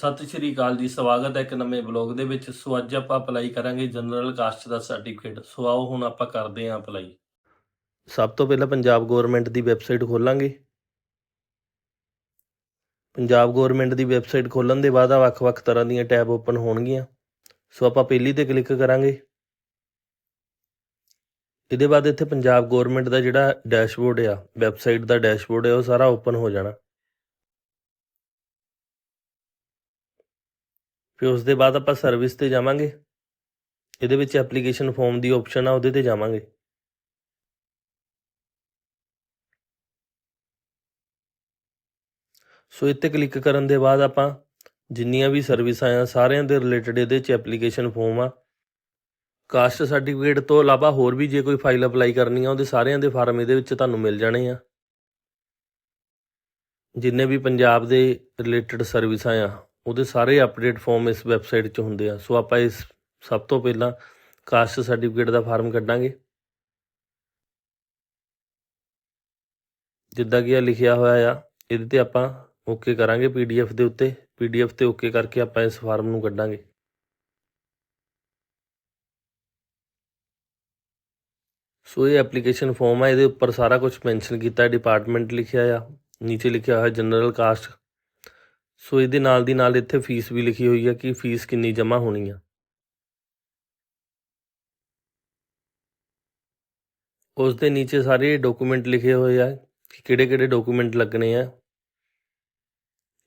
ਸਤਿ ਸ਼੍ਰੀ ਅਕਾਲ ਜੀ, ਸਵਾਗਤ ਹੈ ਇੱਕ ਨਵੇਂ ਬਲੌਗ ਦੇ ਵਿੱਚ। ਸੋ ਅੱਜ ਆਪਾਂ ਅਪਲਾਈ ਕਰਾਂਗੇ ਜਨਰਲ ਕਾਸਟ ਦਾ ਸਰਟੀਫਿਕੇਟ ਸੋ ਆਓ ਹੁਣ ਆਪਾਂ ਕਰਦੇ ਹਾਂ ਅਪਲਾਈ ਸਭ ਤੋਂ ਪਹਿਲਾਂ ਪੰਜਾਬ ਗਵਰਨਮੈਂਟ ਦੀ ਵੈਬਸਾਈਟ ਖੋਲਾਂਗੇ। ਪੰਜਾਬ ਗਵਰਨਮੈਂਟ ਦੀ ਵੈਬਸਾਈਟ ਖੋਲਣ ਦੇ ਬਾਅਦ ਆ ਵੱਖ-ਵੱਖ ਤਰ੍ਹਾਂ ਦੀਆਂ ਟੈਬ ਓਪਨ ਹੋਣਗੀਆਂ। ਸੋ ਆਪਾਂ ਪਹਿਲੀ ਤੇ ਕਲਿੱਕ ਕਰਾਂਗੇ। ਇਹਦੇ ਬਾਅਦ ਇੱਥੇ ਪੰਜਾਬ ਗਵਰਨਮੈਂਟ ਦਾ ਜਿਹੜਾ ਡੈਸ਼ਬੋਰਡ ਆ ਵੈਬਸਾਈਟ ਦਾ ਡੈਸ਼ਬੋਰਡ ਹੈ ਉਹ ਸਾਰਾ ਓਪਨ ਹੋ ਜਾਣਾ। ਫਿਰ ਉਸ ਦੇ ਬਾਅਦ ਆਪਾਂ ਸਰਵਿਸ ਤੇ ਜਾਵਾਂਗੇ। ਇਹਦੇ ਵਿੱਚ ਐਪਲੀਕੇਸ਼ਨ ਫਾਰਮ ਦੀ ਆਪਸ਼ਨ ਆ, ਉਹਦੇ ਤੇ ਜਾਵਾਂਗੇ। ਸੋ ਇੱਥੇ ਕਲਿੱਕ ਕਰਨ ਦੇ ਬਾਅਦ ਆਪਾਂ ਜਿੰਨੀਆਂ ਵੀ ਸਰਵਿਸਾਂ ਆ ਸਾਰਿਆਂ ਦੇ ਰਿਲੇਟਡ ਇਹਦੇ 'ਚ ਐਪਲੀਕੇਸ਼ਨ ਫਾਰਮ ਆ। ਕਾਸਟ ਸਰਟੀਫਿਕੇਟ ਤੋਂ ਇਲਾਵਾ ਹੋਰ ਵੀ ਜੇ ਕੋਈ ਫਾਈਲ ਅਪਲਾਈ ਕਰਨੀ ਆ, ਉਹਦੇ ਸਾਰਿਆਂ ਦੇ ਫਾਰਮ ਇਹਦੇ ਵਿੱਚ ਤੁਹਾਨੂੰ ਮਿਲ ਜਾਣੇ ਆ। ਜਿੰਨੇ ਵੀ ਪੰਜਾਬ ਦੇ ਰਿਲੇਟਡ ਸਰਵਿਸਾਂ ਆ ਉਹਦੇ ਸਾਰੇ ਅਪਡੇਟ ਫਾਰਮ ਇਸ ਵੈਬਸਾਈਟ 'ਚ ਹੁੰਦੇ ਆ। ਸੋ ਆਪਾਂ ਇਸ ਸਭ ਤੋਂ ਪਹਿਲਾਂ ਕਾਸਟ ਸਰਟੀਫਿਕੇਟ ਦਾ ਫਾਰਮ ਕੱਢਾਂਗੇ। ਜਿੱਦਾਂ ਕਿ ਇਹ ਲਿਖਿਆ ਹੋਇਆ ਆ, ਇਹਦੇ ਤੇ ਆਪਾਂ ਓਕੇ ਕਰਾਂਗੇ ਪੀਡੀਐਫ ਦੇ ਉੱਤੇ। ਪੀਡੀਐਫ ਤੇ ਓਕੇ ਕਰਕੇ ਆਪਾਂ ਇਸ ਫਾਰਮ ਨੂੰ ਕੱਢਾਂਗੇ। ਸੋ ਇਹ ਐਪਲੀਕੇਸ਼ਨ ਫਾਰਮ ਆ, ਇਹਦੇ ਉੱਪਰ ਸਾਰਾ ਕੁਝ ਮੈਂਸ਼ਨ ਕੀਤਾ ਹੈ ਡਿਪਾਰਟਮੈਂਟ ਲਿਖਿਆ ਆ, ਨੀਚੇ ਲਿਖਿਆ ਹੋਇਆ ਜਨਰਲ ਕਾਸਟ ਸੋ ਇਹਦੇ ਨਾਲ ਦੀ ਨਾਲ ਇੱਥੇ ਫੀਸ ਵੀ ਲਿਖੀ ਹੋਈ ਹੈ ਕਿ ਫੀਸ ਕਿੰਨੀ ਜਮ੍ਹਾਂ ਹੋਣੀ ਆ। ਉਸ ਦੇ ਨੀਚੇ ਸਾਰੇ ਡਾਕੂਮੈਂਟ ਲਿਖੇ ਹੋਏ ਆ ਕਿ ਕਿਹੜੇ ਕਿਹੜੇ ਡਾਕੂਮੈਂਟ ਲੱਗਣੇ ਆ।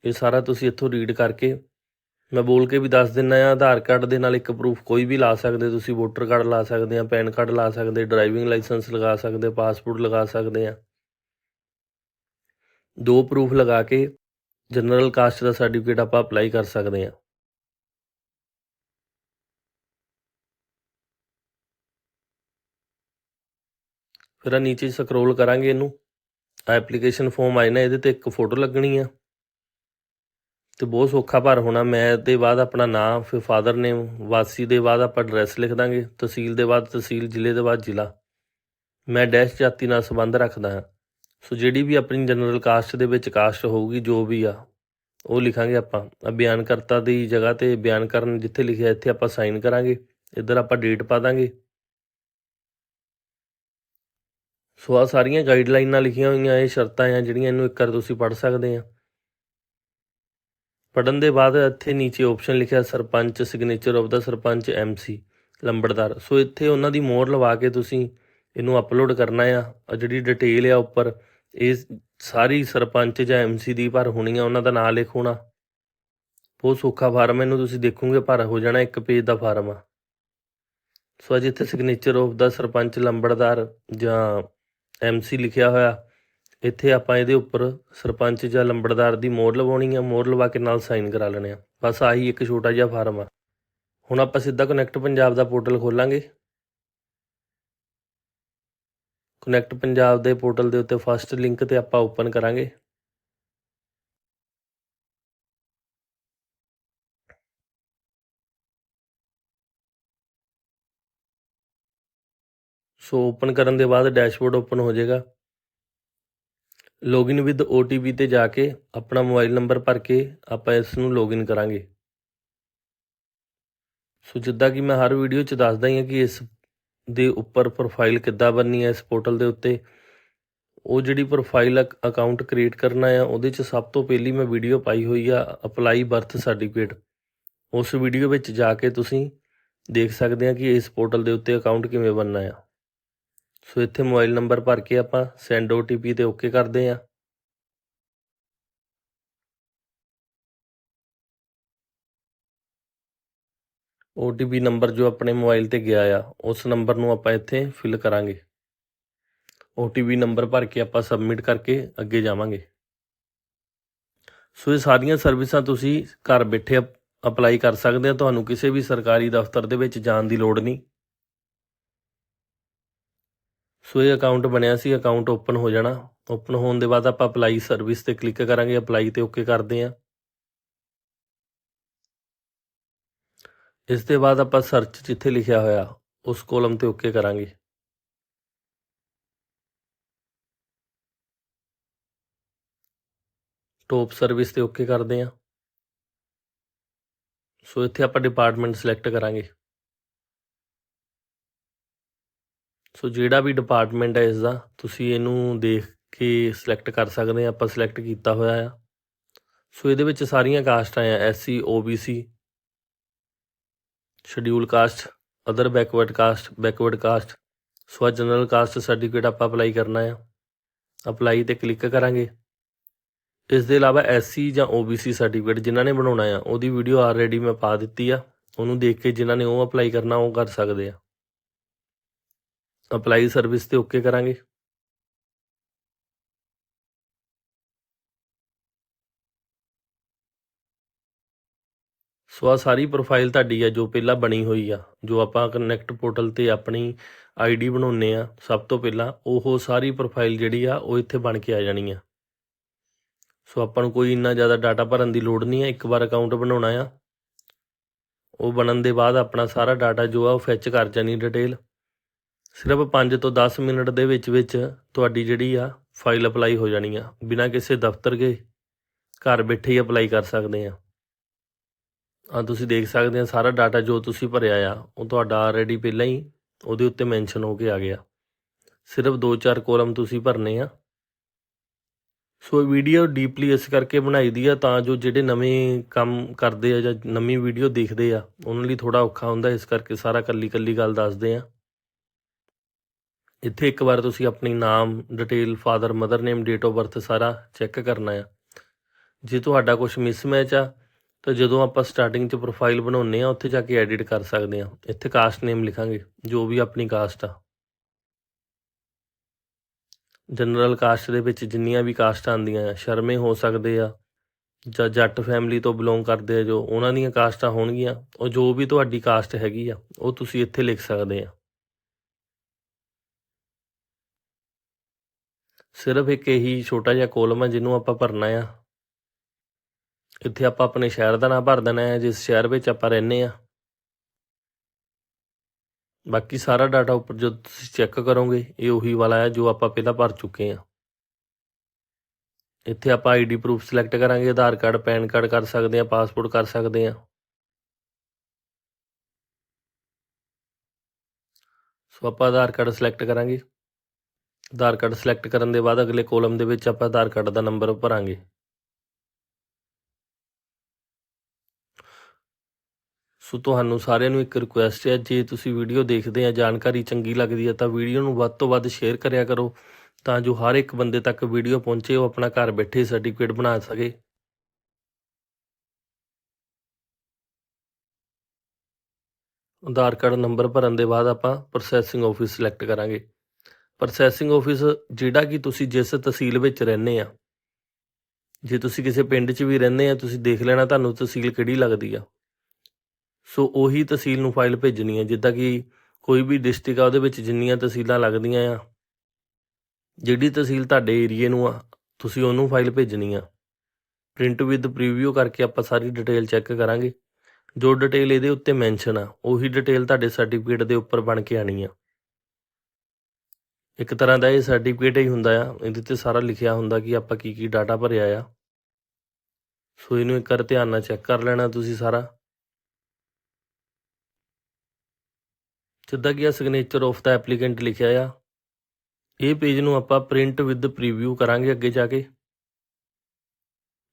ਇਹ ਸਾਰਾ ਤੁਸੀਂ ਇੱਥੋਂ ਰੀਡ ਕਰਕੇ ਮੈਂ ਬੋਲ ਕੇ ਵੀ ਦੱਸ ਦਿੰਨਾ ਆ, ਆਧਾਰ ਕਾਰਡ ਦੇ ਨਾਲ ਇੱਕ ਪ੍ਰੂਫ ਕੋਈ ਵੀ ਲਾ ਸਕਦੇ, ਤੁਸੀਂ ਵੋਟਰ ਕਾਰਡ ਲਾ ਸਕਦੇ ਆ, ਪੈਨ ਕਾਰਡ ਲਾ ਸਕਦੇ ਡਰਾਈਵਿੰਗ ਲਾਇਸੈਂਸ ਲਗਾ ਸਕਦੇ ਪਾਸਪੋਰਟ ਲਗਾ ਸਕਦੇ ਆ। ਦੋ ਪ੍ਰੂਫ ਲਗਾ ਕੇ ਜਨਰਲ ਕਾਸਟ ਦਾ ਸਰਟੀਫਿਕੇਟ ਆਪਾਂ ਅਪਲਾਈ ਕਰ ਸਕਦੇ ਹਾਂ। ਫਿਰ ਆ ਨੀਚੇ ਸਕਰੋਲ ਕਰਾਂਗੇ ਇਹਨੂੰ। ਐਪਲੀਕੇਸ਼ਨ ਫਾਰਮ ਆਏ ਨਾ, ਇਹਦੇ ਤੇ ਇੱਕ ਫੋਟੋ ਲੱਗਣੀ ਆ। ਤੇ ਬਹੁਤ ਸੌਖਾ ਭਰ ਹੋਣਾ। ਮੈਂ ਦੇ ਬਾਅਦ ਆਪਣਾ ਨਾਮ, ਫਿਰ ਫਾਦਰ ਨੇਮ ਵਾਸੀ ਦੇ ਬਾਅਦ ਆਪਾਂ ਐਡਰੈਸ ਲਿਖ ਦਾਂਗੇ। ਤਹਿਸੀਲ ਦੇ ਬਾਅਦ ਤਹਿਸੀਲ, ਜ਼ਿਲ੍ਹੇ ਦੇ ਬਾਅਦ ਜ਼ਿਲ੍ਹਾ। ਮੈਂ ਡੈਸ਼ ਜਾਤੀ ਨਾਲ ਸੰਬੰਧ ਰੱਖਦਾ ਹਾਂ। ਸੋ ਜਿਹੜੀ ਵੀ ਆਪਣੀ ਜਨਰਲ ਕਾਸਟ ਦੇ ਵਿੱਚ ਕਾਸਟ ਹੋਊਗੀ, ਜੋ ਵੀ ਆ, ਉਹ ਲਿਖਾਂਗੇ ਆਪਾਂ। ਆ ਬਿਆਨਕਰਤਾ ਦੀ ਜਗ੍ਹਾ ਤੇ ਬਿਆਨ ਕਰਨ ਜਿੱਥੇ ਲਿਖਿਆ, ਇੱਥੇ ਆਪਾਂ ਸਾਈਨ ਕਰਾਂਗੇ। ਇੱਧਰ ਆਪਾਂ ਡੇਟ ਪਾ ਦਾਂਗੇ। ਸੋ ਆ ਸਾਰੀਆਂ ਗਾਈਡਲਾਈਨਾਂ ਲਿਖੀਆਂ ਹੋਈਆਂ, ਇਹ ਸ਼ਰਤਾਂ ਆ ਜਿਹੜੀਆਂ ਇਹਨੂੰ ਇੱਕ ਵਾਰ ਤੁਸੀਂ ਪੜ੍ਹ ਸਕਦੇ ਆ। ਪੜਨ ਦੇ ਬਾਅਦ ਇੱਥੇ ਨੀਚੇ ਆਪਸ਼ਨ ਲਿਖਿਆ, sarpanch signature of the sarpanch MC lambardar. So ਇੱਥੇ ਉਹਨਾਂ ਦੀ ਮੋਹਰ ਲਵਾ ਕੇ ਤੁਸੀਂ ਇਹਨੂੰ ਅਪਲੋਡ ਕਰਨਾ ਆ। ਜਿਹੜੀ ਡਿਟੇਲ ਆ ਉੱਪਰ ਇਹ ਸਾਰੀ ਸਰਪੰਚ ਜਾਂ ਐਮਸੀ ਦੀ ਭਰ ਹੋਣੀ ਆ, ਉਹਨਾਂ ਦਾ ਨਾਮ ਲਿਖੋਣਾ ਬਹੁਤ ਸੌਖਾ ਫਾਰਮ ਇਹਨੂੰ ਤੁਸੀਂ ਦੇਖੋਗੇ ਭਰ ਹੋ ਜਾਣਾ ਇੱਕ ਪੇਜ ਦਾ ਫਾਰਮ ਆ। ਸੋ ਅੱਜ ਇੱਥੇ ਸਿਗਨੇਚਰ ਆਫ ਦਾ ਸਰਪੰਚ ਲੰਬੜਦਾਰ ਜਾਂ ਐਮਸੀ ਲਿਖਿਆ ਹੋਇਆ। ਇੱਥੇ ਆਪਾਂ ਇਹਦੇ ਉੱਪਰ ਸਰਪੰਚ ਜਾਂ ਲੰਬੜਦਾਰ ਦੀ ਮੋਹਰ ਲਵਾਉਣੀ ਆ, ਮੋਹਰ ਲਵਾ ਕੇ ਨਾਲ ਸਾਈਨ ਕਰਾ ਲੈਣੇ ਆ। ਬਸ ਆਹੀ ਇੱਕ ਛੋਟਾ ਜਿਹਾ ਫਾਰਮ ਆ। ਹੁਣ ਆਪਾਂ ਸਿੱਧਾ ਕਨੈਕਟ ਪੰਜਾਬ ਦਾ ਪੋਰਟਲ ਖੋਲਾਂਗੇ। ਕਨੈਕਟ ਪੰਜਾਬ ਦੇ ਪੋਰਟਲ ਦੇ ਉੱਤੇ ਫਸਟ ਲਿੰਕ ਤੇ ਆਪਾਂ ਓਪਨ ਕਰਾਂਗੇ। ਸੋ ਓਪਨ ਕਰਨ ਦੇ ਬਾਅਦ ਡੈਸ਼ਬੋਰਡ ਓਪਨ ਹੋ ਜਾਏਗਾ। ਲੌਗਇਨ ਵਿਦ OTP ਤੇ ਜਾ ਕੇ ਆਪਣਾ ਮੋਬਾਈਲ ਨੰਬਰ ਭਰ ਕੇ ਆਪਾਂ ਇਸ ਨੂੰ ਲੌਗਇਨ ਕਰਾਂਗੇ। ਸੋ ਜਿੱਦਾਂ ਕਿ ਮੈਂ ਹਰ ਵੀਡੀਓ 'ਚ ਦੱਸਦਾ ਹੀ ਹਾਂ ਕਿ ਇਸ ਦੇ ਉੱਪਰ ਪ੍ਰੋਫਾਈਲ ਕਿੱਦਾਂ ਬਣਨੀ ਹੈ ਇਸ ਪੋਰਟਲ ਦੇ ਉੱਤੇ, ਉਹ ਜਿਹੜੀ ਪ੍ਰੋਫਾਈਲ ਅਕਾਊਂਟ ਕ੍ਰੀਏਟ ਕਰਨਾ ਆ ਉਹਦੇ 'ਚ ਸਭ ਤੋਂ ਪਹਿਲੀ ਮੈਂ ਵੀਡੀਓ ਪਾਈ ਹੋਈ ਆ ਅਪਲਾਈ ਬਰਥ ਸਰਟੀਫਿਕੇਟ ਉਸ ਵੀਡੀਓ ਵਿੱਚ ਜਾ ਕੇ ਤੁਸੀਂ ਦੇਖ ਸਕਦੇ ਆ ਕਿ ਇਸ ਪੋਰਟਲ ਦੇ ਉੱਤੇ ਅਕਾਊਂਟ ਕਿਵੇਂ ਬਣਨਾ ਆ। ਸੋ ਇੱਥੇ ਮੋਬਾਈਲ ਨੰਬਰ ਭਰ ਕੇ ਆਪਾਂ ਸੈਂਡ OTP ਤੇ ਓਕੇ ਕਰਦੇ ਆ। OTP ਨੰਬਰ ਜੋ ਆਪਣੇ ਮੋਬਾਈਲ ਤੇ ਗਿਆ ਆ, ਉਸ ਨੰਬਰ ਨੂੰ ਆਪਾਂ ਇੱਥੇ ਫਿਲ ਕਰਾਂਗੇ। OTP ਨੰਬਰ ਭਰ ਕੇ ਆਪਾਂ ਸਬਮਿਟ ਕਰਕੇ ਅੱਗੇ ਜਾਵਾਂਗੇ। ਸੋ ਇਹ ਸਾਰੀਆਂ ਸਰਵਿਸਾਂ ਤੁਸੀਂ ਘਰ ਬੈਠੇ ਅਪਲਾਈ ਕਰ ਸਕਦੇ ਆ। ਤੁਹਾਨੂੰ ਕਿਸੇ ਵੀ ਸਰਕਾਰੀ ਦਫ਼ਤਰ ਦੇ ਵਿੱਚ ਜਾਣ ਦੀ ਲੋੜ ਨਹੀਂ। ਸੋ ਇਹ ਅਕਾਊਂਟ ਬਣਿਆ ਸੀ ਅਕਾਊਂਟ ਓਪਨ ਹੋ ਜਾਣਾ। ਓਪਨ ਹੋਣ ਦੇ ਬਾਅਦ ਆਪਾਂ ਅਪਲਾਈ ਸਰਵਿਸ ਤੇ ਕਲਿੱਕ ਕਰਾਂਗੇ। ਅਪਲਾਈ ਤੇ ਓਕੇ ਕਰਦੇ ਆ। ਇਸ ਦੇ ਬਾਅਦ ਆਪਾਂ ਸਰਚ ਜਿੱਥੇ ਲਿਖਿਆ ਹੋਇਆ, ਉਸ ਕੋਲਮ ਤੇ ਓਕੇ ਕਰਾਂਗੇ। ਟੋਪ ਸਰਵਿਸ ਤੇ ਓਕੇ ਕਰਦੇ ਆ ਸੋ ਇੱਥੇ ਆਪਾਂ ਡਿਪਾਰਟਮੈਂਟ ਸਿਲੈਕਟ ਕਰਾਂਗੇ। ਸੋ ਜਿਹੜਾ ਵੀ ਡਿਪਾਰਟਮੈਂਟ ਹੈ ਇਸ ਦਾ ਤੁਸੀਂ ਇਹਨੂੰ ਦੇਖ ਕੇ ਸਿਲੈਕਟ ਕਰ ਸਕਦੇ ਆ ਆਪਾਂ ਸਿਲੈਕਟ ਕੀਤਾ ਹੋਇਆ ਆ। ਸੋ ਇਹਦੇ ਵਿੱਚ ਸਾਰੀਆਂ ਕਾਸਟਾਂ ਆ SC OBC schedule caste other backward caste backward caste so general caste certificate ਆਪਾਂ ਅਪਲਾਈ ਕਰਨਾ ਆ? ਅਪਲਾਈ ਤੇ ਕਲਿੱਕ ਕਰਾਂਗੇ। ਇਸ ਦੇ ਇਲਾਵਾ ਐਸਸੀ ਜਾਂ ਓਬੀਸੀ ਸਰਟੀਫਿਕੇਟ ਜਿਨ੍ਹਾਂ ਨੇ ਬਣਾਉਣਾ ਆ, ਉਹਦੀ ਵੀਡੀਓ ਆਲਰੇਡੀ ਮੈਂ ਪਾ ਦਿੱਤੀ ਆ। ਉਹਨੂੰ ਦੇਖ ਕੇ ਜਿਨ੍ਹਾਂ ਨੇ ਉਹ ਅਪਲਾਈ ਕਰਨਾ, ਉਹ ਕਰ ਸਕਦੇ ਆ। ਅਪਲਾਈ ਸਰਵਿਸ ਤੇ ਓਕੇ ਕਰਾਂਗੇ। ਸੋ ਆ ਸਾਰੀ ਪ੍ਰੋਫਾਈਲ ਤੁਹਾਡੀ ਆ ਜੋ ਪਹਿਲਾਂ ਬਣੀ ਹੋਈ ਆ, ਜੋ ਆਪਾਂ ਕਨੈਕਟ ਪੋਰਟਲ ਤੇ ਆਪਣੀ ਆਈਡੀ ਬਣਾਉਨੇ ਆ, ਸਭ ਤੋਂ ਪਹਿਲਾਂ ਉਹ ਸਾਰੀ ਪ੍ਰੋਫਾਈਲ ਜਿਹੜੀ ਆ, ਉਹ ਇੱਥੇ ਬਣ ਕੇ ਆ ਜਾਣੀ ਆ। ਸੋ ਆਪਾਂ ਨੂੰ ਕੋਈ ਇੰਨਾ ਜ਼ਿਆਦਾ ਡਾਟਾ ਭਰਨ ਦੀ ਲੋੜ ਨਹੀਂ ਆ, ਇੱਕ ਵਾਰ ਅਕਾਊਂਟ ਬਣਾਉਣਾ ਆ। ਉਹ ਬਣਨ ਦੇ ਬਾਅਦ ਆਪਣਾ ਸਾਰਾ ਡਾਟਾ ਜੋ ਆ, ਉਹ ਫੈਚ ਕਰ ਜਾਣੀ ਡਿਟੇਲ ਸਿਰਫ 5 ਤੋਂ 10 ਮਿੰਟ ਦੇ ਵਿੱਚ ਵਿੱਚ ਤੁਹਾਡੀ ਜਿਹੜੀ ਆ ਫਾਈਲ ਅਪਲਾਈ ਹੋ ਜਾਣੀ ਆ। ਬਿਨਾਂ ਕਿਸੇ ਦਫ਼ਤਰ ਗਏ, ਘਰ ਬੈਠੇ ਹੀ ਅਪਲਾਈ ਕਰ ਸਕਦੇ ਆ। ਆ ਤੁਸੀਂ ਦੇਖ ਸਕਦੇ ਆ, ਸਾਰਾ ਡਾਟਾ ਜੋ ਤੁਸੀਂ ਭਰਿਆ ਆ, ਉਹ ਤੁਹਾਡਾ ਆਲਰੇਡੀ ਪਹਿਲਾਂ ਹੀ ਉਹਦੇ ਉੱਤੇ ਮੈਂਸ਼ਨ ਹੋ ਕੇ ਆ ਗਿਆ। ਸਿਰਫ 2-4 ਕਾਲਮ ਤੁਸੀਂ ਭਰਨੇ ਆ। ਸੋ ਇਹ ਵੀਡੀਓ ਡੀਪਲੀ ਇਸ ਕਰਕੇ ਬਣਾਈ ਦੀ ਆ, ਤਾਂ ਜੋ ਜਿਹੜੇ ਨਵੇਂ ਕੰਮ ਕਰਦੇ ਆ ਜਾਂ ਨਵੀਂ ਵੀਡੀਓ ਦੇਖਦੇ ਆ, ਉਹਨਾਂ ਲਈ ਥੋੜਾ ਔਖਾ ਹੁੰਦਾ, ਇਸ ਕਰਕੇ ਸਾਰਾ ਕੱਲੀ ਕੱਲੀ ਗੱਲ ਦੱਸਦੇ ਆ। ਇੱਥੇ ਇੱਕ ਵਾਰ ਤੁਸੀਂ ਆਪਣੀ ਨਾਮ detail father mother name date of birth ਸਾਰਾ ਚੈੱਕ ਕਰਨਾ ਆ। ਜੇ ਤੁਹਾਡਾ ਕੁਝ ਮਿਸਮੈਚ ਆ ਤਾਂ ਜਦੋਂ ਆਪਾਂ ਸਟਾਰਟਿੰਗ 'ਚ ਪ੍ਰੋਫਾਈਲ ਬਣਾਉਨੇ ਆ ਉੱਥੇ ਜਾ ਕੇ ਐਡਿਟ ਕਰ ਸਕਦੇ ਆ ਇੱਥੇ ਕਾਸਟ ਨੇਮ ਲਿਖਾਂਗੇ, ਜੋ ਵੀ ਆਪਣੀ ਕਾਸਟ ਆ। ਜਨਰਲ ਕਾਸਟ ਦੇ ਵਿੱਚ ਜਿੰਨੀਆਂ ਵੀ ਕਾਸਟਾਂ ਆਉਂਦੀਆਂ ਆ, ਸ਼ਰਮੇ ਹੋ ਸਕਦੇ ਆ, ਜਾਂ ਜੱਟ ਫੈਮਿਲੀ ਤੋਂ ਬਿਲੋਂਗ ਕਰਦੇ ਆ, ਜੋ ਉਹਨਾਂ ਦੀਆਂ ਕਾਸਟਾਂ ਹੋਣਗੀਆਂ, ਉਹ ਜੋ ਵੀ ਤੁਹਾਡੀ ਕਾਸਟ ਹੈਗੀ ਆ, ਉਹ ਤੁਸੀਂ ਇੱਥੇ ਲਿਖ ਸਕਦੇ ਆ। ਸਿਰਫ ਇੱਕ ਇਹੀ ਛੋਟਾ ਜਿਹਾ ਕੋਲਮ ਆ, ਜਿਹਨੂੰ ਆਪਾਂ ਭਰਨਾ ਆ। ਇੱਥੇ ਆਪਾਂ ਆਪਣੇ ਸ਼ਹਿਰ ਦਾ ਨਾਮ ਭਰ ਦੇਣਾ ਹੈ, ਜਿਸ ਸ਼ਹਿਰ ਵਿੱਚ ਆਪਾਂ ਰਹਿੰਦੇ ਆ ਬਾਕੀ ਸਾਰਾ ਡਾਟਾ ਉੱਪਰ ਜੋ ਤੁਸੀਂ ਚੈੱਕ ਕਰੋਗੇ, ਇਹ ਉਹੀ ਵਾਲਾ ਹੈ ਜੋ ਆਪਾਂ ਪਹਿਲਾਂ ਭਰ ਚੁੱਕੇ ਆ ਇੱਥੇ ਆਪਾਂ ਆਈਡੀ ਪ੍ਰੂਫ ਸਿਲੈਕਟ ਕਰਾਂਗੇ, ਆਧਾਰ ਕਾਰਡ, ਪੈਨ ਕਾਰਡ ਕਰ ਸਕਦੇ ਆ ਪਾਸਪੋਰਟ ਕਰ ਸਕਦੇ ਆ ਸੋ ਆਪਾਂ ਆਧਾਰ ਕਾਰਡ ਸਿਲੈਕਟ ਕਰਾਂਗੇ। ਆਧਾਰ ਕਾਰਡ ਸਿਲੈਕਟ ਕਰਨ ਦੇ ਬਾਅਦ ਅਗਲੇ ਕਾਲਮ ਦੇ ਵਿੱਚ ਆਪਾਂ ਆਧਾਰ ਕਾਰਡ ਦਾ ਨੰਬਰ ਭਰਾਂਗੇ। ਸੋ ਤੁਹਾਨੂੰ ਸਾਰਿਆਂ ਨੂੰ ਇੱਕ ਰਿਕੁਐਸਟ ਹੈ, ਜੇ ਤੁਸੀਂ ਵੀਡੀਓ ਦੇਖਦੇ ਆ, ਜਾਣਕਾਰੀ ਚੰਗੀ ਲੱਗਦੀ ਹੈ ਤਾਂ ਵੀਡੀਓ ਨੂੰ ਵੱਧ ਤੋਂ ਵੱਧ ਸ਼ੇਅਰ ਕਰਿਆ ਕਰੋ ਤਾਂ ਜੋ ਹਰ ਇੱਕ ਬੰਦੇ ਤੱਕ ਵੀਡੀਓ ਪਹੁੰਚੇ, ਉਹ ਆਪਣਾ ਘਰ ਬੈਠੇ ਸਰਟੀਫਿਕੇਟ ਬਣਾ ਸਕੇ। ਆਧਾਰ ਕਾਰਡ ਨੰਬਰ ਭਰਨ ਦੇ ਬਾਅਦ ਆਪਾਂ ਪ੍ਰੋਸੈਸਿੰਗ ਆਫਿਸ ਸਿਲੈਕਟ ਕਰਾਂਗੇ। ਪ੍ਰੋਸੈਸਿੰਗ ਆਫਿਸ ਜਿਹੜਾ ਕਿ ਤੁਸੀਂ ਜਿਸ ਤਹਿਸੀਲ ਵਿੱਚ ਰਹਿੰਦੇ ਆ, ਜੇ ਤੁਸੀਂ ਕਿਸੇ ਪਿੰਡ 'ਚ ਵੀ ਰਹਿੰਦੇ ਆ, ਤੁਸੀਂ ਦੇਖ ਲੈਣਾ, ਤੁਹਾਨੂੰ ਤਹਿਸੀਲ ਕਿਹੜੀ ਲੱਗਦੀ ਆ। ਸੋ ਉਹੀ ਤਹਿਸੀਲ ਨੂੰ ਫਾਈਲ ਭੇਜਣੀ ਹੈ, ਜਿੱਦਾਂ ਕਿ ਕੋਈ ਵੀ ਡਿਸਟ੍ਰਿਕਟ ਆ, ਉਹਦੇ ਵਿੱਚ ਜਿੰਨੀਆਂ ਤਹਿਸੀਲਾਂ ਲੱਗਦੀਆਂ ਆ, ਜਿਹੜੀ ਤਹਿਸੀਲ ਤੁਹਾਡੇ ਏਰੀਏ ਨੂੰ ਆ, ਤੁਸੀਂ ਉਹਨੂੰ ਫਾਈਲ ਭੇਜਣੀ ਆ। ਪ੍ਰਿੰਟ ਵਿਦ ਪ੍ਰੀਵਿਊ ਕਰਕੇ ਆਪਾਂ ਸਾਰੀ ਡਿਟੇਲ ਚੈੱਕ ਕਰਾਂਗੇ। ਜੋ ਡਿਟੇਲ ਇਹਦੇ ਉੱਤੇ ਮੈਂਸ਼ਨ ਆ, ਉਹੀ ਡਿਟੇਲ ਤੁਹਾਡੇ ਸਰਟੀਫਿਕੇਟ ਦੇ ਉੱਪਰ ਬਣ ਕੇ ਆਣੀ ਆ। ਇੱਕ ਤਰ੍ਹਾਂ ਦਾ ਇਹ ਸਰਟੀਫਿਕੇਟ ਹੀ ਹੁੰਦਾ ਆ, ਇਹਦੇ ਤੇ ਸਾਰਾ ਲਿਖਿਆ ਹੁੰਦਾ ਕਿ ਆਪਾਂ ਕੀ ਕੀ ਡਾਟਾ ਭਰਿਆ ਆ। ਸੋ ਇਹਨੂੰ ਇੱਕ ਵਾਰ ਧਿਆਨ ਨਾਲ ਚੈੱਕ ਕਰ ਲੈਣਾ ਤੁਸੀਂ ਸਾਰਾ। ਜਿੱਦਾਂ ਕਿ ਆ ਸਿਗਨੇਚਰ ਆਫ ਦਾ ਐਪਲੀਕੈਂਟ ਲਿਖਿਆ ਆ। ਇਹ ਪੇਜ ਨੂੰ ਆਪਾਂ ਪ੍ਰਿੰਟ ਵਿਦ ਪ੍ਰੀਵਿਊ ਕਰਾਂਗੇ ਅੱਗੇ ਜਾ ਕੇ।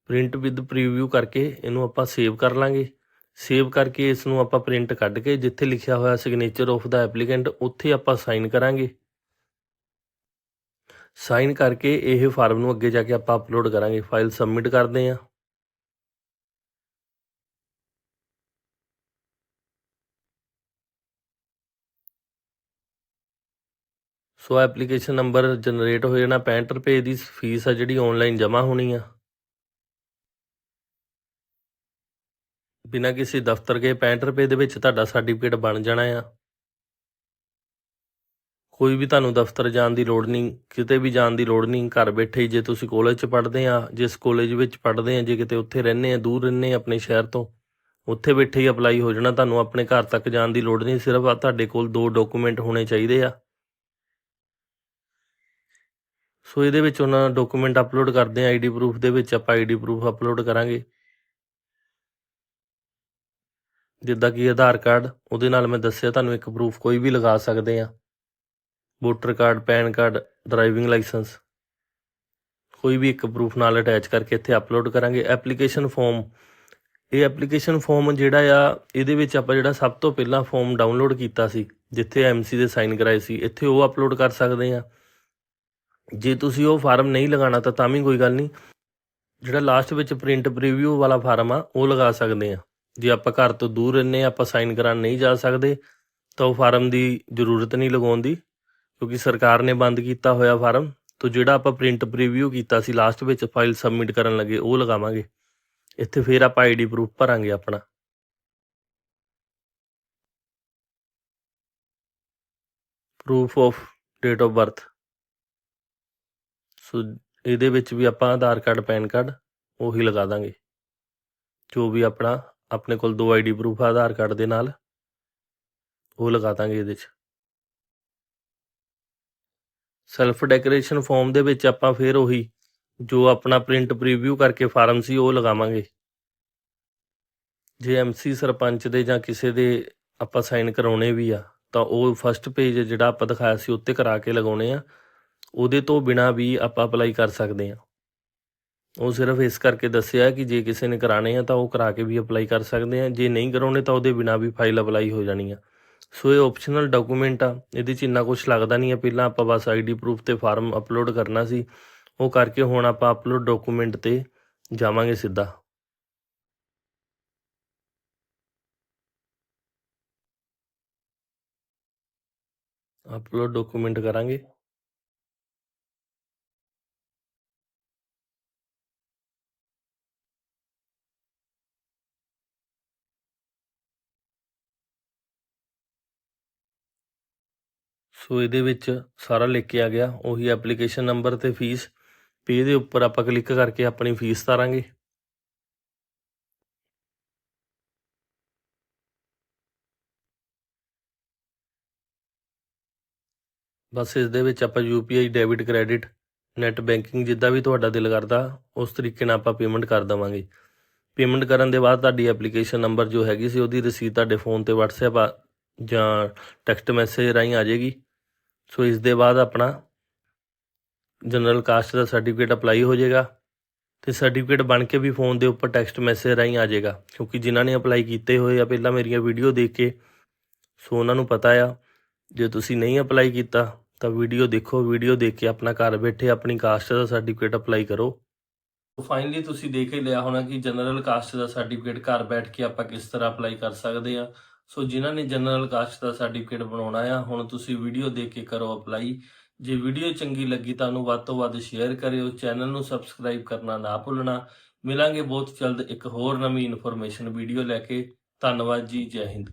ਪ੍ਰਿੰਟ ਵਿਦ ਪ੍ਰੀਵਿਊ ਕਰਕੇ ਇਹਨੂੰ ਆਪਾਂ ਸੇਵ ਕਰ ਲਾਂਗੇ। ਸੇਵ ਕਰਕੇ ਇਸ ਨੂੰ ਆਪਾਂ ਪ੍ਰਿੰਟ ਕੱਢ ਕੇ ਜਿੱਥੇ ਲਿਖਿਆ ਹੋਇਆ ਸਿਗਨੇਚਰ ਆਫ ਦਾ ਐਪਲੀਕੈਂਟ ਉੱਥੇ ਆਪਾਂ ਸਾਈਨ ਕਰਾਂਗੇ। ਸਾਈਨ ਕਰਕੇ ਇਹ ਫਾਰਮ ਨੂੰ ਅੱਗੇ ਜਾ ਕੇ ਆਪਾਂ ਅਪਲੋਡ ਕਰਾਂਗੇ। ਫਾਈਲ ਸਬਮਿਟ ਕਰਦੇ ਹਾਂ ਸੋ ਐਪਲੀਕੇਸ਼ਨ ਨੰਬਰ ਜਨਰੇਟ ਹੋ ਜਾਣਾ 65 ਰੁਪਏ ਦੀ ਫੀਸ ਆ ਜਿਹੜੀ ਆਨਲਾਈਨ ਜਮ੍ਹਾਂ ਹੋਣੀ ਆ। ਬਿਨਾਂ ਕਿਸੇ ਦਫ਼ਤਰ ਗਏ 65 ਰੁਪਏ ਦੇ ਵਿੱਚ ਤੁਹਾਡਾ ਸਰਟੀਫਿਕੇਟ ਬਣ ਜਾਣਾ ਆ। ਕੋਈ ਵੀ ਤੁਹਾਨੂੰ ਦਫ਼ਤਰ ਜਾਣ ਦੀ ਲੋੜ ਨਹੀਂ, ਕਿਤੇ ਵੀ ਜਾਣ ਦੀ ਲੋੜ ਨਹੀਂ, ਘਰ ਬੈਠੇ ਹੀ ਜੇ ਤੁਸੀਂ ਕਾਲਜ 'ਚ ਪੜ੍ਹਦੇ ਆ, ਜਿਸ ਕਾਲਜ ਵਿੱਚ ਪੜ੍ਹਦੇ ਆ, ਜੇ ਕਿਤੇ ਉੱਥੇ ਰਹਿੰਦੇ ਆ, ਦੂਰ ਰਹਿੰਦੇ ਆ ਆਪਣੇ ਸ਼ਹਿਰ ਤੋਂ, ਉੱਥੇ ਬੈਠੇ ਹੀ ਅਪਲਾਈ ਹੋ ਜਾਣਾ, ਤੁਹਾਨੂੰ ਆਪਣੇ ਘਰ ਤੱਕ ਜਾਣ ਦੀ ਲੋੜ ਨਹੀਂ, ਸਿਰਫ ਤੁਹਾਡੇ ਕੋਲ ਦੋ ਡਾਕੂਮੈਂਟ ਹੋਣੇ ਚਾਹੀਦੇ ਆ। ਸੋ ਇਹਦੇ ਵਿੱਚ ਉਹਨਾਂ ਡਾਕੂਮੈਂਟ ਅਪਲੋਡ ਕਰਦੇ ਆ ਆਈਡੀ ਪ੍ਰੂਫ ਦੇ ਵਿੱਚ ਆਪਾਂ ਆਈਡੀ ਪ੍ਰੂਫ ਅਪਲੋਡ ਕਰਾਂਗੇ। ਜਿੱਦਾਂ ਕਿ ਆਧਾਰ ਕਾਰਡ, ਉਹਦੇ ਨਾਲ ਮੈਂ ਦੱਸਿਆ, ਤੁਹਾਨੂੰ ਇੱਕ ਪ੍ਰੂਫ ਕੋਈ ਵੀ ਲਗਾ ਸਕਦੇ ਆ voter card, PAN card driving licence ਕੋਈ ਵੀ ਇੱਕ ਪ੍ਰੂਫ ਨਾਲ ਅਟੈਚ ਕਰਕੇ ਇੱਥੇ ਅਪਲੋਡ ਕਰਾਂਗੇ। ਐਪਲੀਕੇਸ਼ਨ ਫਾਰਮ ਇਹ ਐਪਲੀਕੇਸ਼ਨ ਫਾਰਮ ਜਿਹੜਾ ਆ, ਇਹਦੇ ਵਿੱਚ ਆਪਾਂ ਜਿਹੜਾ ਸਭ ਤੋਂ ਪਹਿਲਾਂ ਫਾਰਮ ਡਾਊਨਲੋਡ ਕੀਤਾ ਸੀ, ਜਿੱਥੇ ਐਮਸੀ ਦੇ ਸਾਈਨ ਕਰਾਏ ਸੀ, ਇੱਥੇ ਉਹ ਅਪਲੋਡ ਕਰ ਸਕਦੇ ਆ ਜੇ ਤੁਸੀਂ ਉਹ ਫਾਰਮ ਨਹੀਂ ਲਗਾਉਣਾ ਤਾਂ ਤਾਂ ਵੀ ਕੋਈ ਗੱਲ ਨਹੀਂ। ਜਿਹੜਾ ਲਾਸਟ ਵਿੱਚ ਪ੍ਰਿੰਟ ਪ੍ਰੀਵਿਊ ਵਾਲਾ ਫਾਰਮ ਆ, ਉਹ ਲਗਾ ਸਕਦੇ ਆ। ਜੇ ਆਪਾਂ ਘਰ ਤੋਂ ਦੂਰ ਰਹਿੰਦੇ ਹਾਂ ਆਪਾਂ ਸਾਈਨ ਕਰਾਉਣ ਨਹੀਂ ਜਾ ਸਕਦੇ, ਤਾਂ ਉਹ ਫਾਰਮ ਦੀ ਜ਼ਰੂਰਤ ਨਹੀਂ ਲਗਾਉਣ ਦੀ, ਕਿਉਂਕਿ ਸਰਕਾਰ ਨੇ ਬੰਦ ਕੀਤਾ ਹੋਇਆ ਫਾਰਮ। ਤੋਂ ਜਿਹੜਾ ਆਪਾਂ ਪ੍ਰਿੰਟ ਪ੍ਰੀਵਿਊ ਕੀਤਾ ਸੀ ਲਾਸਟ ਵਿੱਚ ਫਾਈਲ ਸਬਮਿਟ ਕਰਨ ਲੱਗੇ, ਉਹ ਲਗਾਵਾਂਗੇ। ਇੱਥੇ ਫਿਰ ਆਪਾਂ ਆਈਡੀ ਪ੍ਰੂਫ ਭਰਾਂਗੇ ਆਪਣਾ। Proof of date of birth so ਇਹਦੇ ਵਿੱਚ ਵੀ ਆਪਾਂ ਆਧਾਰ ਕਾਰਡ, ਪੈਨ ਕਾਰਡ ਉਹੀ ਲਗਾ ਦਾਂਗੇ। ਜੋ ਵੀ ਆਪਣਾ, ਆਪਣੇ ਕੋਲ ਦੋ ਆਈਡੀ ਪ੍ਰੂਫ ਆ ਆਧਾਰ ਕਾਰਡ ਦੇ ਨਾਲ, ਉਹ ਲਗਾ ਦਾਂਗੇ ਇਹਦੇ 'ਚ। ਸੈਲਫ ਡੈਕੋਰੇਸ਼ਨ ਫਾਰਮ ਦੇ ਵਿੱਚ ਆਪਾਂ ਫਿਰ ਉਹੀ, ਜੋ ਆਪਣਾ ਪ੍ਰਿੰਟ ਪ੍ਰੀਵਿਊ ਕਰਕੇ ਫਾਰਮ ਸੀ, ਉਹ ਲਗਾਵਾਂਗੇ। ਜੇ ਐਮਸੀ ਸਰਪੰਚ ਦੇ ਜਾਂ ਕਿਸੇ ਦੇ ਆਪਾਂ ਸਾਈਨ ਕਰਾਉਣੇ ਵੀ ਆ, ਤਾਂ ਉਹ ਫਸਟ ਪੇਜ ਜਿਹੜਾ ਆਪਾਂ ਦਿਖਾਇਆ ਸੀ ਉੱਤੇ ਕਰਾ ਕੇ ਲਗਾਉਣੇ ਆ। ਉਹਦੇ ਤੋਂ ਬਿਨਾ ਵੀ ਆਪਾਂ ਅਪਲਾਈ ਕਰ ਸਕਦੇ ਹਾਂ। ਉਹ ਸਿਰਫ ਇਸ ਕਰਕੇ ਦੱਸਿਆ ਕਿ ਜੇ ਕਿਸੇ ਨੇ ਕਰਾਣੇ ਆ ਤਾਂ ਉਹ ਕਰਾ ਕੇ ਵੀ ਅਪਲਾਈ ਕਰ ਸਕਦੇ ਆ। ਜੇ ਨਹੀਂ ਕਰਾਉਣੇ ਤਾਂ ਉਹਦੇ ਬਿਨਾ ਵੀ ਫਾਈਲ ਅਪਲਾਈ ਹੋ ਜਾਣੀ ਆ। ਸੋ ਇਹ ਆਪਸ਼ਨਲ ਡਾਕੂਮੈਂਟ ਆ, ਇਹਦੇ 'ਚ ਇੰਨਾ ਕੁਝ ਲੱਗਦਾ ਨਹੀਂ ਆ। ਪਹਿਲਾਂ ਆਪਾਂ ਬਸ ਆਈਡੀ ਪ੍ਰੂਫ ਤੇ ਫਾਰਮ ਅਪਲੋਡ ਕਰਨਾ ਸੀ। ਉਹ ਕਰਕੇ ਹੁਣ ਆਪਾਂ ਅਪਲੋਡ ਡਾਕੂਮੈਂਟ ਤੇ ਜਾਵਾਂਗੇ ਸਿੱਧਾ। ਅਪਲੋਡ ਡਾਕੂਮੈਂਟ ਕਰਾਂਗੇ। ਸੋ ਇਹਦੇ ਵਿੱਚ ਸਾਰਾ ਲਿਖ ਕੇ ਆ ਗਿਆ, ਉਹੀ ਐਪਲੀਕੇਸ਼ਨ ਨੰਬਰ ਤੇ ਫੀਸ ਪੇ ਦੇ ਉੱਪਰ ਆਪਾਂ ਕਲਿੱਕ ਕਰਕੇ ਆਪਣੀ ਫੀਸ ਤਾਰਾਂਗੇ। ਬਸ ਇਸ ਦੇ ਵਿੱਚ ਆਪਾਂ UPI debit credit net banking ਜਿੱਦਾਂ ਵੀ ਤੁਹਾਡਾ ਦਿਲ ਕਰਦਾ, ਉਸ ਤਰੀਕੇ ਨਾਲ ਆਪਾਂ ਪੇਮੈਂਟ ਕਰ ਦਵਾਂਗੇ। ਪੇਮੈਂਟ ਕਰਨ ਦੇ ਬਾਅਦ ਤੁਹਾਡੀ ਐਪਲੀਕੇਸ਼ਨ ਨੰਬਰ ਜੋ ਹੈਗੀ ਸੀ, ਉਹਦੀ ਰਸੀਦ ਤੁਹਾਡੇ ਫੋਨ ਤੇ WhatsApp ਆ ਜਾਂ ਟੈਕਸਟ ਮੈਸੇਜ ਰਾਹੀਂ ਆ ਜਾਏਗੀ। ਸੋ ਇਸ ਦੇ ਬਾਅਦ ਆਪਣਾ ਜਨਰਲ ਕਾਸਟ ਦਾ ਸਰਟੀਫਿਕੇਟ ਅਪਲਾਈ ਹੋ ਜਾਏਗਾ ਤੇ ਸਰਟੀਫਿਕੇਟ ਬਣ ਕੇ ਵੀ ਫੋਨ ਦੇ ਉੱਪਰ ਟੈਕਸਟ ਮੈਸੇਜ ਰਾਹੀਂ ਆ ਜਾਏਗਾ। ਕਿਉਂਕਿ ਜਿਨ੍ਹਾਂ ਨੇ ਅਪਲਾਈ ਕੀਤੇ ਹੋਏ ਆ, ਪਹਿਲਾਂ ਮੇਰੀਆਂ ਵੀਡੀਓ ਦੇਖ ਕੇ ਸੋ ਉਹਨਾਂ ਨੂੰ ਪਤਾ ਆ, ਜੇ ਤੁਸੀਂ ਨਹੀਂ ਅਪਲਾਈ ਕੀਤਾ, ਤਾਂ ਵੀਡੀਓ ਦੇਖੋ ਵੀਡੀਓ ਦੇਖ ਕੇ ਆਪਣਾ ਘਰ ਬੈਠੇ ਆਪਣੀ ਕਾਸਟ ਦਾ ਸਰਟੀਫਿਕੇਟ ਅਪਲਾਈ ਕਰੋ। ਫਾਈਨਲੀ ਤੁਸੀਂ ਦੇਖ ਹੀ ਲਿਆ ਹੋਣਾ ਕਿ ਜਨਰਲ ਕਾਸਟ ਦਾ ਸਰਟੀਫਿਕੇਟ ਘਰ ਬੈਠ ਕੇ ਆਪਾਂ ਕਿਸ ਤਰ੍ਹਾਂ ਅਪਲਾਈ ਕਰ ਸਕਦੇ ਆ। ਸੋ ਜਿਨ੍ਹਾਂ ਨੇ ਜਨਰਲ ਕਾਸਟ ਦਾ ਸਰਟੀਫਿਕੇਟ ਬਣਾਉਣਾ ਆ, ਹੁਣ ਤੁਸੀਂ ਵੀਡੀਓ ਦੇਖ ਕੇ ਕਰੋ ਅਪਲਾਈ। ਜੇ ਵੀਡੀਓ ਚੰਗੀ ਲੱਗੀ ਤਾਂ ਉਹਨੂੰ ਵੱਧ ਤੋਂ ਵੱਧ ਸ਼ੇਅਰ ਕਰਿਓ, ਚੈਨਲ ਨੂੰ ਸਬਸਕ੍ਰਾਈਬ ਕਰਨਾ ਨਾ ਭੁੱਲਣਾ। ਮਿਲਾਂਗੇ ਬਹੁਤ ਜਲਦ ਇੱਕ ਹੋਰ ਨਵੀਂ ਇਨਫੋਰਮੇਸ਼ਨ ਵੀਡੀਓ ਲੈ ਕੇ। ਧੰਨਵਾਦ ਜੀ, ਜੈ ਹਿੰਦ।